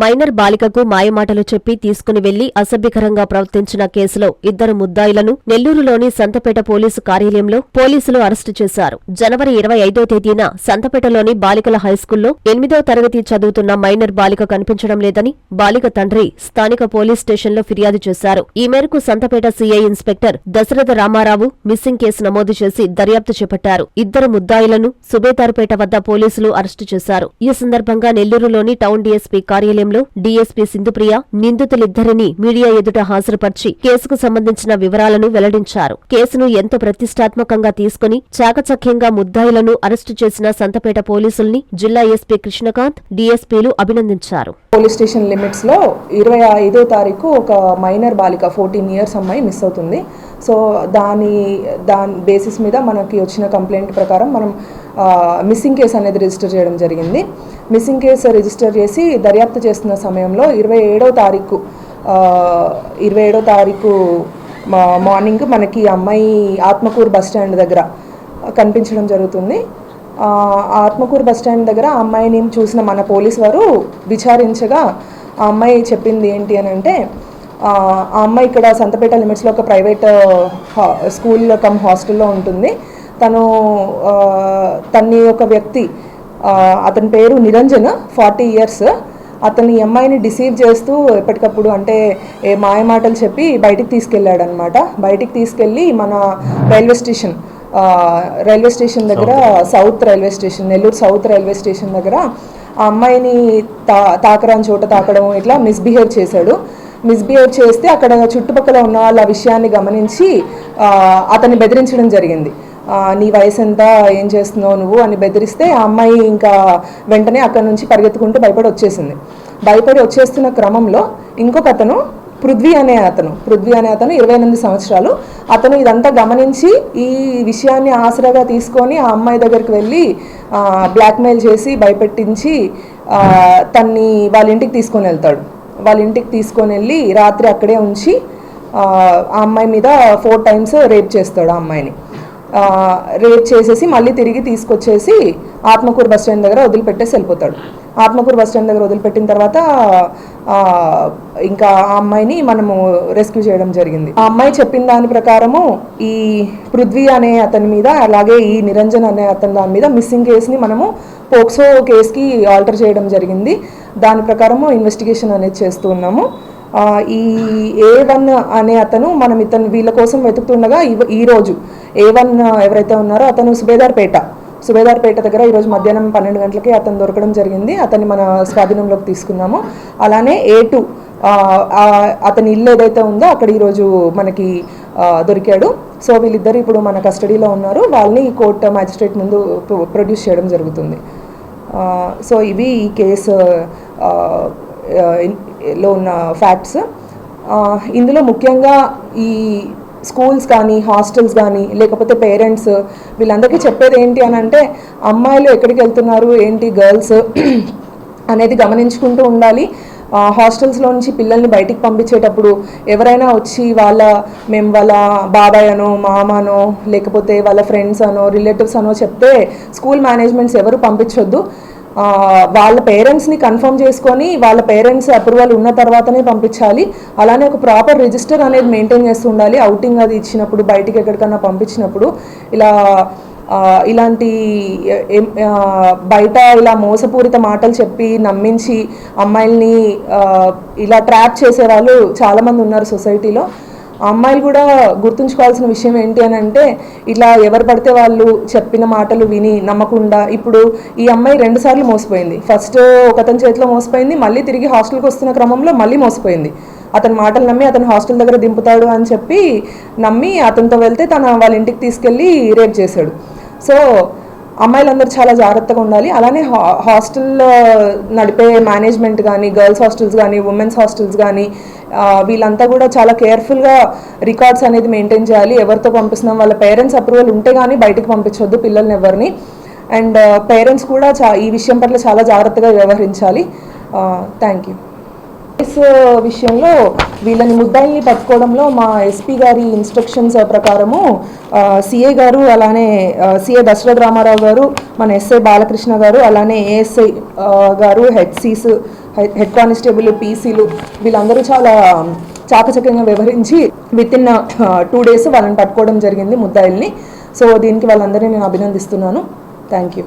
Minor బాలికకు మాయమాటలు చెప్పి తీసుకుని వెళ్ళి అసభ్యకరంగా ప్రవర్తించిన కేసులో ఇద్దరు ముద్దాయిలను నెల్లూరులోని సంతపేట పోలీసు కార్యాలయంలో పోలీసులు అరెస్టు చేశారు. జనవరి ఇరవై ఐదో తేదీన సంతపేటలోని బాలికల హైస్కూల్లో ఎనిమిదో తరగతి చదువుతున్న మైనర్ బాలిక కనిపించడం లేదని బాలిక తండ్రి స్థానిక పోలీస్ స్టేషన్లో ఫిర్యాదు చేశారు. ఈ మేరకు Santhapeta CI inspector Dasaratha Ramarao missing case నమోదు చేసి దర్యాప్తు చేపట్టారు. ఇద్దరు ముద్దాయిలను సుబేదారుపేట వద్ద పోలీసులు అరెస్టు చేశారు. ఈ సందర్భంగా నెల్లూరులోని టౌన్ డీఎస్పీ కార్యాలయం కార్యాలయంలో డీఎస్పీ సింధుప్రియ నిందితులిద్దరిని మీడియా ఎదుట హాజరుపర్చి కేసుకు సంబంధించిన వివరాలను వెల్లడించారు. కేసును ఎంతో ప్రతిష్టాత్మకంగా తీసుకుని చాకచక్యంగా ముద్దాయిలను అరెస్టు చేసిన సంతపేట పోలీసుల్ని జిల్లా ఎస్పీ కృష్ణకాంత్ డీఎస్పీలు అభినందించారు. పోలీస్ స్టేషన్ లిమిట్స్లో ఇరవై ఐదో తారీఖు ఒక మైనర్ బాలిక ఫోర్టీన్ ఇయర్స్ అమ్మాయి మిస్ అవుతుంది. సో దాని దాని బేసిస్ మీద మనకి వచ్చిన కంప్లైంట్ ప్రకారం మనం మిస్సింగ్ కేసు అనేది రిజిస్టర్ చేయడం జరిగింది. మిస్సింగ్ కేసు రిజిస్టర్ చేసి దర్యాప్తు చేస్తున్న సమయంలో ఇరవై ఏడో తారీఖు ఇరవై ఏడో తారీఖు మార్నింగ్ మనకి అమ్మాయి ఆత్మకూరు బస్ స్టాండ్ దగ్గర కనిపించడం జరుగుతుంది. ఆత్మకూరు బస్ స్టాండ్ దగ్గర ఆ అమ్మాయిని చూసిన మన పోలీస్ వారు విచారించగా ఆ అమ్మాయి చెప్పింది ఏంటి అని అంటే ఆ అమ్మాయి ఇక్కడ సంతపేట లిమిట్స్లో ఒక ప్రైవేట్ స్కూల్ కమ్ హాస్టల్లో ఉంటుంది. తను తన్ని ఒక వ్యక్తి అతని పేరు నిరంజన్ ఫార్టీ ఇయర్స్. అతను ఈ అమ్మాయిని డిసీవ్ చేస్తూ ఎప్పటికప్పుడు అంటే ఏ మాయమాటలు చెప్పి బయటికి తీసుకెళ్ళాడనమాట బయటికి తీసుకెళ్ళి మన రైల్వే స్టేషన్ రైల్వే స్టేషన్ దగ్గర south railway station Nellore south railway station దగ్గర ఆ అమ్మాయిని తా తాకరాని చోట తాకడం ఇట్లా మిస్బిహేవ్ చేశాడు. మిస్బిహేవ్ చేస్తే అక్కడ చుట్టుపక్కల ఉన్న వాళ్ళ విషయాన్ని గమనించి అతన్ని బెదిరించడం జరిగింది. నీ వయసు ఎంత ఏం చేస్తున్నావు నువ్వు? అని బెదిరిస్తే ఆ అమ్మాయి ఇంకా వెంటనే అక్కడ నుంచి పరిగెత్తుకుంటూ భయపడి వచ్చేసింది. భయపడి వచ్చేస్తున్న క్రమంలో ఇంకొక అతను పృథ్వీ అనే అతను. పృథ్వీ అనే అతను ఇరవై ఎనిమిది సంవత్సరాలు. అతను ఇదంతా గమనించి ఈ విషయాన్ని ఆసరాగా తీసుకొని ఆ అమ్మాయి దగ్గరికి వెళ్ళి బ్లాక్మెయిల్ చేసి భయపెట్టించి తన్ని వాళ్ళ ఇంటికి తీసుకొని వెళ్తాడు. వాళ్ళ ఇంటికి తీసుకొని వెళ్ళి రాత్రి అక్కడే ఉంచి ఆ అమ్మాయి మీద ఫోర్ టైమ్స్ రేప్ చేస్తాడు ఆ అమ్మాయిని. రేప్ చేసేసి మళ్ళీ తిరిగి తీసుకొచ్చేసి ఆత్మకూరు బస్ స్టాండ్ దగ్గర వదిలిపెట్టేసి వెళ్ళిపోతాడు. ఆత్మకూరు బస్ స్టాండ్ దగ్గర వదిలిపెట్టిన తర్వాత ఇంకా ఆ అమ్మాయిని మనము రెస్క్యూ చేయడం జరిగింది. ఆ అమ్మాయి చెప్పిన దాని ప్రకారము ఈ పృథ్వీ అనే అతని మీద అలాగే ఈ నిరంజన్ అనే అతని దాని మీద మిస్సింగ్ కేసుని మనము పోక్సో కేసుకి ఆల్టర్ చేయడం జరిగింది. దాని ప్రకారము ఇన్వెస్టిగేషన్ అనేది చేస్తూ ఉన్నాము. ఈ ఏ వన్ అనే అతను మనం ఇతను వీళ్ళ కోసం వెతుకుతుండగా ఈ రోజు ఏ వన్ ఎవరైతే ఉన్నారో అతను సుబేదార్పేట సుబేదార్పేట దగ్గర ఈరోజు మధ్యాహ్నం పన్నెండు గంటలకి అతను దొరకడం జరిగింది. అతన్ని మన స్వాధీనంలోకి తీసుకున్నాము. అలానే ఏ టూ అతని ఇల్లు ఏదైతే ఉందో అక్కడ ఈరోజు మనకి దొరికాడు. సో వీళ్ళిద్దరు ఇప్పుడు మన కస్టడీలో ఉన్నారు. వాళ్ళని కోర్టు మ్యాజిస్ట్రేట్ ముందు ప్రొ- ప్రొడ్యూస్ చేయడం జరుగుతుంది. సో ఇవి ఈ కేసు లో ఉన్న ఫ్యాక్ట్స్. ఇందులో ముఖ్యంగా ఈ స్కూల్స్ కానీ హాస్టల్స్ కానీ లేకపోతే పేరెంట్స్ వీళ్ళందరికీ చెప్పేది ఏంటి అని అంటే అమ్మాయిలు ఎక్కడికి వెళ్తున్నారు ఏంటి గర్ల్స్ అనేది గమనించుకుంటూ ఉండాలి. హాస్టల్స్లో నుంచి పిల్లల్ని బయటికి పంపించేటప్పుడు ఎవరైనా వచ్చి వాళ్ళ మేము వాళ్ళ బాబాయ్ అనో మామనో లేకపోతే వాళ్ళ ఫ్రెండ్స్ అనో రిలేటివ్స్ అనో చెప్తే స్కూల్ మేనేజ్మెంట్స్ ఎవరు పంపించొద్దు. వాళ్ళ పేరెంట్స్ని కన్ఫర్మ్ చేసుకొని వాళ్ళ పేరెంట్స్ అప్రూవల్ ఉన్న తర్వాతనే పంపించాలి. అలానే ఒక ప్రాపర్ రిజిస్టర్ అనేది మెయింటైన్ చేస్తూ ఉండాలి. అవుటింగ్ అది ఇచ్చినప్పుడు బయటికి ఎక్కడికన్నా పంపించినప్పుడు ఇలా ఇలాంటి బయట ఇలా మోసపూరిత మాటలు చెప్పి నమ్మించి అమ్మాయిల్ని ఇలా ట్రాప్ చేసేవాళ్ళు చాలామంది ఉన్నారు సొసైటీలో. అమ్మాయిలు కూడా గుర్తుంచుకోవాల్సిన విషయం ఏంటి అని అంటే ఇలా ఎవరు పడితే వాళ్ళు చెప్పిన మాటలు విని నమ్మకుండా ఇప్పుడు ఈ అమ్మాయి రెండు సార్లు మోసపోయింది. ఫస్ట్ ఒకతని చేతిలో మోసపోయింది మళ్ళీ తిరిగి హాస్టల్కి వస్తున్న క్రమంలో మళ్ళీ మోసపోయింది. అతని మాటలు నమ్మి అతను హాస్టల్ దగ్గర దింపుతాడు అని చెప్పి నమ్మి అతనితో వెళ్తే తన వాళ్ళ ఇంటికి తీసుకెళ్ళి రేప్ చేశాడు. సో అమ్మాయిలందరూ చాలా జాగ్రత్తగా ఉండాలి. అలానే హా- హాస్టల్ నడిపే మేనేజ్మెంట్ కానీ గర్ల్స్ హాస్టల్స్ కానీ ఉమెన్స్ హాస్టల్స్ కానీ వీళ్ళంతా కూడా చాలా కేర్ఫుల్గా రికార్డ్స్ అనేది మెయింటైన్ చేయాలి. ఎవరితో పంపిస్తున్నాం వాళ్ళ పేరెంట్స్ అప్రూవల్ ఉంటే కానీ బయటకు పంపించొద్దు పిల్లల్ని ఎవరిని. అండ్ పేరెంట్స్ కూడా చా ఈ విషయం పట్ల చాలా జాగ్రత్తగా వ్యవహరించాలి. థ్యాంక్ యూ కేసు విషయంలో వీళ్ళని ముద్దాయిల్ని పట్టుకోవడంలో మా ఎస్పీ గారి ఇన్స్ట్రక్షన్స్ ప్రకారము సిఏ గారు అలానే సిఏ దశరథ రామారావు గారు మన ఎస్ఐ బాలకృష్ణ గారు అలానే ఏఎస్ఐ గారు హెడ్సీస్ హెడ్ కానిస్టేబుల్ పీసీలు వీళ్ళందరూ చాలా చాకచక్యంగా వ్యవహరించి విత్ ఇన్ టూ డేస్ వాళ్ళని పట్టుకోవడం జరిగింది ముద్దాయిల్ని. సో దీనికి వాళ్ళందరినీ నేను అభినందిస్తున్నాను. Thank you.